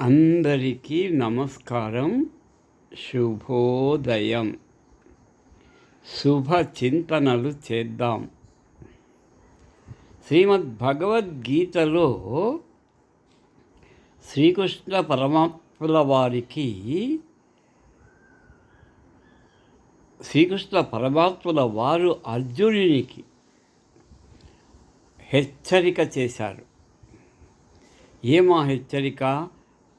అందరికీ నమస్కారం. శుభోదయం. శుభ చింతనలు చేద్దాం. శ్రీమద్ భగవద్గీతలో శ్రీకృష్ణ పరమాత్ముల వారికి శ్రీకృష్ణ పరమాత్ముల వారు అర్జునునికి హెచ్చరిక చేశారు. ఏమా హెచ్చరిక?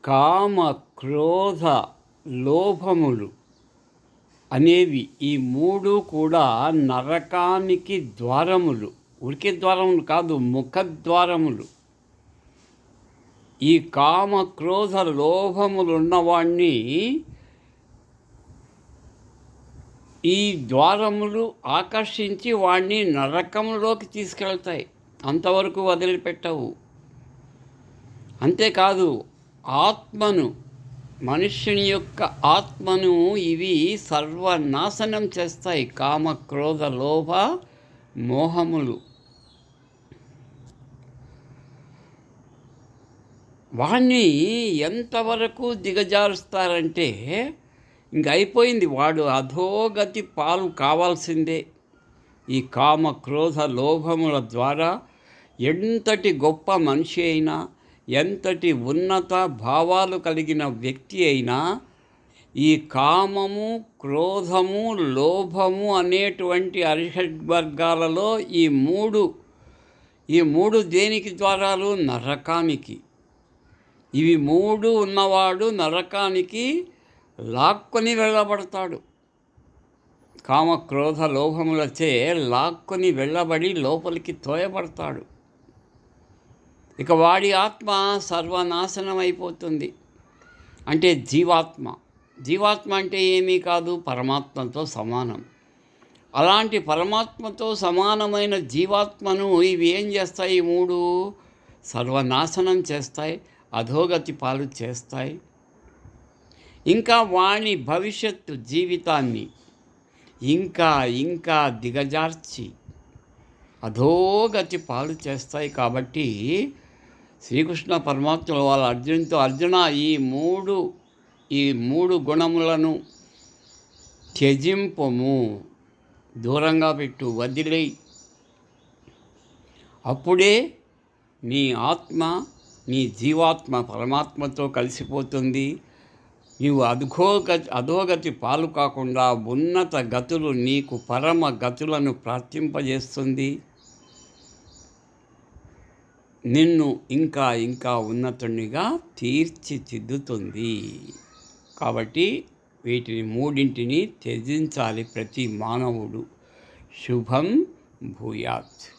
కామ క్రోధ లోభములు అనేవి ఈ మూడు కూడా నరకానికి ద్వారములు. ఉరికి ద్వారములు కాదు ముఖద్వారములు. ఈ కామ క్రోధ లోభములు ఉన్నవాణ్ణి ఈ ద్వారములు ఆకర్షించి వాణ్ణి నరకంలోకి తీసుకెళ్తాయి. అంతవరకు వదిలిపెట్టవు. అంతేకాదు ఆత్మను మనుష్యుని యొక్క ఆత్మను ఇవి సర్వనాశనం చేస్తాయి. కామ క్రోధ లోభ మోహములు. వాణ్ణి ఎంతవరకు దిగజారుస్తారంటే ఇంక అయిపోయింది. వాడు అధోగతి పాలు కావాల్సిందే. ఈ కామ క్రోధ లోభముల ద్వారా ఎంతటి గొప్ప మనిషి అయినా ఎంతటి ఉన్నత భావాలు కలిగిన వ్యక్తి అయినా ఈ కామము క్రోధము లోభము అనేటువంటి వర్గాలలో ఈ మూడు ఈ మూడు దేనికి ద్వారాలు? నరకానికి. ఇవి మూడు ఉన్నవాడు నరకానికి లాక్కొని వెళ్ళబడతాడు. కామ క్రోధ లోభములచే లాక్కొని వెళ్ళబడి లోపలికి తోయబడతాడు. ఇక వాడి ఆత్మ సర్వనాశనం అయిపోతుంది. అంటే జీవాత్మ. జీవాత్మ అంటే ఏమీ కాదు పరమాత్మతో సమానం. అలాంటి పరమాత్మతో సమానమైన జీవాత్మను ఇవి ఏం చేస్తాయి? మూడు సర్వనాశనం చేస్తాయి అధోగతి పాలు చేస్తాయి. ఇంకా వాణి భవిష్యత్తు జీవితాన్ని ఇంకా ఇంకా దిగజార్చి అధోగతి పాలు చేస్తాయి కాబట్టి శ్రీకృష్ణ పరమాత్ముల వాళ్ళ అర్జునుతో అర్జున ఈ మూడు ఈ మూడు గుణములను త్యజింపము. దూరంగా పెట్టు వదిలే అప్పుడే నీ ఆత్మ నీ జీవాత్మ పరమాత్మతో కలిసిపోతుంది. నీవు అధోగతి అధోగతి పాలు కాకుండా ఉన్నత గతులు నీకు పరమ గతులను ప్రార్థింపజేస్తుంది. నిన్ను ఇంకా ఇంకా ఉన్నతునిగా తీర్చిదిద్దుతుంది. కాబట్టి వీటిని మూడింటిని త్యజించాలి ప్రతి మానవుడు. శుభం భూయాత్.